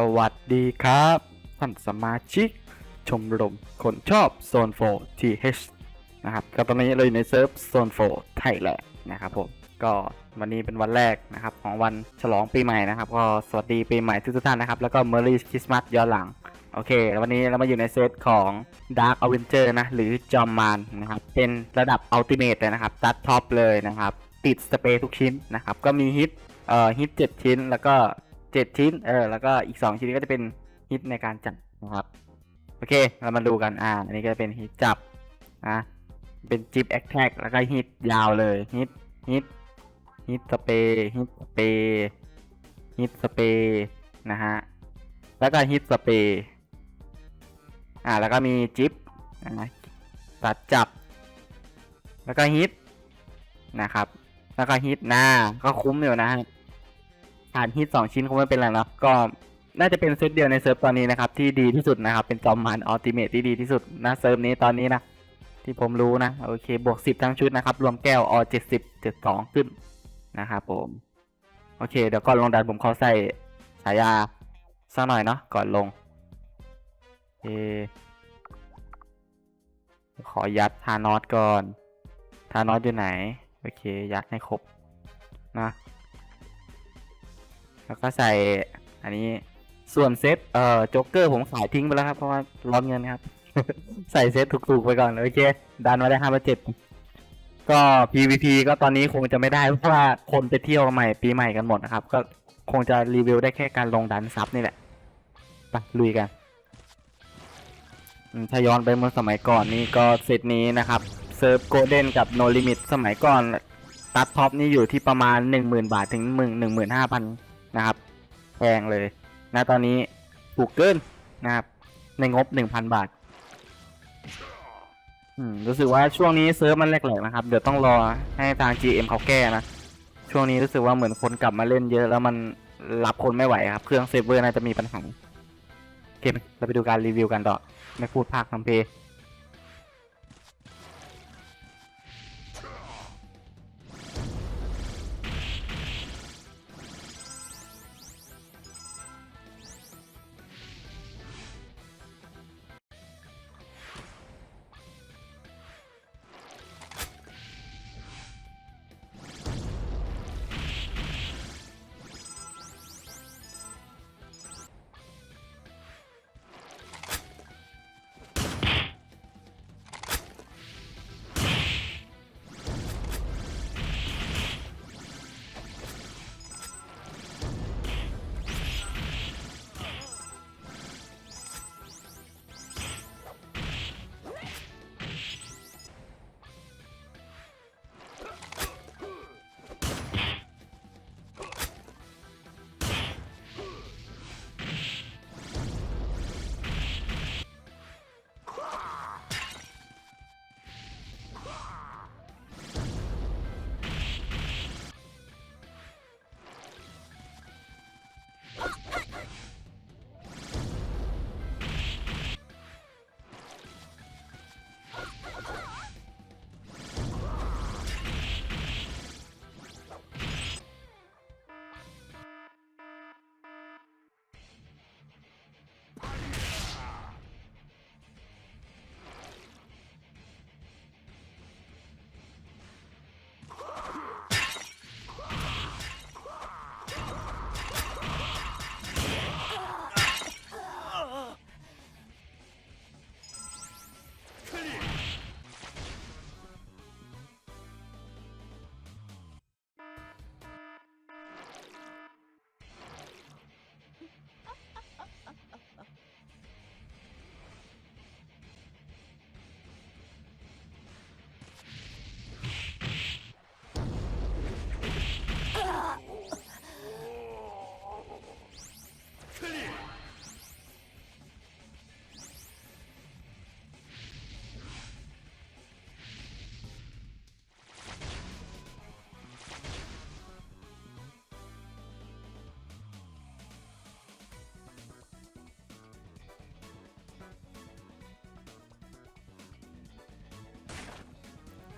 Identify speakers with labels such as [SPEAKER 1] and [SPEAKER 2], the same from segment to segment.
[SPEAKER 1] สวัสดีครับท่านสมาชิก ชมรมคนชอบโซนโฟ TH นะครับก็ตอนนี้เราอยู่ในเซิร์ฟโซนโฟไทยแลนด์นะครับผมก็วันนี้เป็นวันแรกนะครับ ของวันฉลองปีใหม่นะครับ ก็สวัสดีปีใหม่ทุกท่านนะครับ แล้วก็ Merry Christmas ย้อนหลัง โอเคแล้ววันนี้เรามาอยู่ในเซตของ Dark Avenger นะ หรือจอมมานนะครับ เป็นระดับ Ultimate เลยนะครับ ตัดท็อปเลยนะครับ ติดสเปรย์ทุกชิ้นนะครับ ก็มีฮิตเอ่อฮิต7ชิ้นแล้วก็ 7 ชิ้น เออ แล้วก็อีก 2 ชิ้นก็จะเป็นฮิตในการจับนะครับ โอเค เรามาดูกัน อ่า อันนี้ก็จะเป็นฮิตจับนะ เป็นจิบแอคแท็กแล้วก็ฮิตยาวเลย ฮิต ฮิต ฮิตสเปรย์ฮิตสเปรย์ฮิตสเปรย์นะฮะ แล้วก็ฮิตสเปรย์อ่า แล้วก็มีจิบนะตัดจับ แล้วก็ฮิตนะครับ แล้วก็ฮิตหน้าก็คุ้มอยู่นะฮะ ผ่านฮิตสองชิ้นคงไม่เป็นไรนะก็น่าจะเป็นเซตเดียวในเซิร์ฟตอนนี้นะครับที่ดีที่สุดนะครับ เป็นจอมมานอัลติเมทที่ดีที่สุดนะเซิร์ฟนี้ตอนนี้นะ ที่ผมรู้นะ โอเค บวกสิบทั้งชุดนะครับ รวมแก้วอเจ็ดสิบเจ็ดสองขึ้นนะครับผม โอเค เดี๋ยวก่อนลงดันผมขอใส่ฉายาสักหน่อยเนาะก่อนลงโอเคขอยัดทานอสก่อน ทานอสอยู่ไหน โอเค ยัดให้ครบนะ แล้วก็ใส่อันนี้ส่วนเซตเอ่อโจ๊กเกอร์ผมขายทิ้งไปแล้วครับ เพราะว่าร้อนเงินครับ ใส่เซตถูกๆไปก่อน โอเค ดันมาได้ห้าพันเจ็ดก็ PVP ก็ตอนนี้คงจะไม่ได้ เพราะว่าคนไปเที่ยวใหม่ปีใหม่กันหมดนะครับ ก็คงจะรีวิวได้แค่การลงดันซับนี่แหละไปลุยกันถ้าย้อนไปเมื่อสมัยก่อนนี่ก็เซตนี้นะครับ เซิร์ฟโกลเด้นกับโนลิมิตสมัยก่อน ตัดท็อปนี่อยู่ที่ประมาณ 10,000 บาทถึงหมื่นหนึ่งหมื่ นะครับแพงเลยนะตอนนี้ถูกเกินนะครับในงบ 1,000 บาทอืมรู้สึกว่าช่วงนี้เซิร์ฟมันแหลกๆนะครับ เดี๋ยวต้องรอให้ทาง GM เขาแก้นะ ช่วงนี้รู้สึกว่าเหมือนคนกลับมาเล่นเยอะแล้วมันรับคนไม่ไหวครับ เครื่องเซฟเวอร์น่าจะมีปัญหาโอเคเราไปดูการรีวิวกันต่อ ไม่พูดภาคทำเพล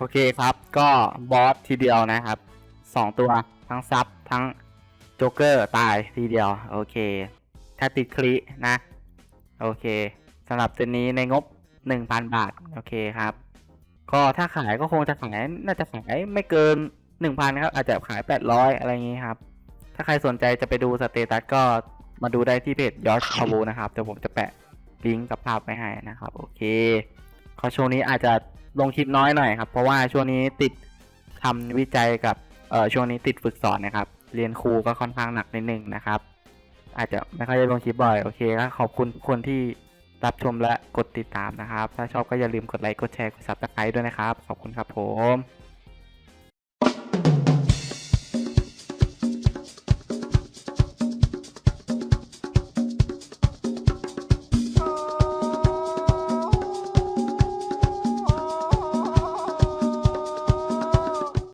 [SPEAKER 1] โอเคครับ ก็บอสทีเดียวนะครับสองตัวทั้งซับทั้งโจ๊กเกอร์ตายทีเดียว โอเค ถ้าติดคลินะ โอเคสำหรับตัวนี้ในงบ 1,000 บาท โอเคครับ ก็ถ้าขายก็คงจะขายน่าจะขายไม่เกิน 1,000ครับ อาจจะขาย 800 อะไรอย่างงี้ครับ ถ้าใครสนใจจะไปดูสเตตัสก็มาดูได้ที่เพจยอชคาบูนะครับ เดี๋ยวผมจะแปะลิงก์กับภาพไว้ให้นะครับ โอเค ขอช่วงนี้อาจจะลงคลิปน้อยหน่อยครับ เพราะว่าช่วงนี้ติดทำวิจัยกับเอ่อช่วงนี้ติดฝึกสอนนะครับ เรียนครูก็ค่อนข้างหนักนิดนึงนะครับ อาจจะไม่ค่อยได้ลงคลิปบ่อยโอเคก็ขอบคุณทุกคนที่รับชมและกดติดตามนะครับ ถ้าชอบก็อย่าลืมกดไลค์กดแชร์กดซับสไครต์ด้วยนะครับ ขอบคุณครับผม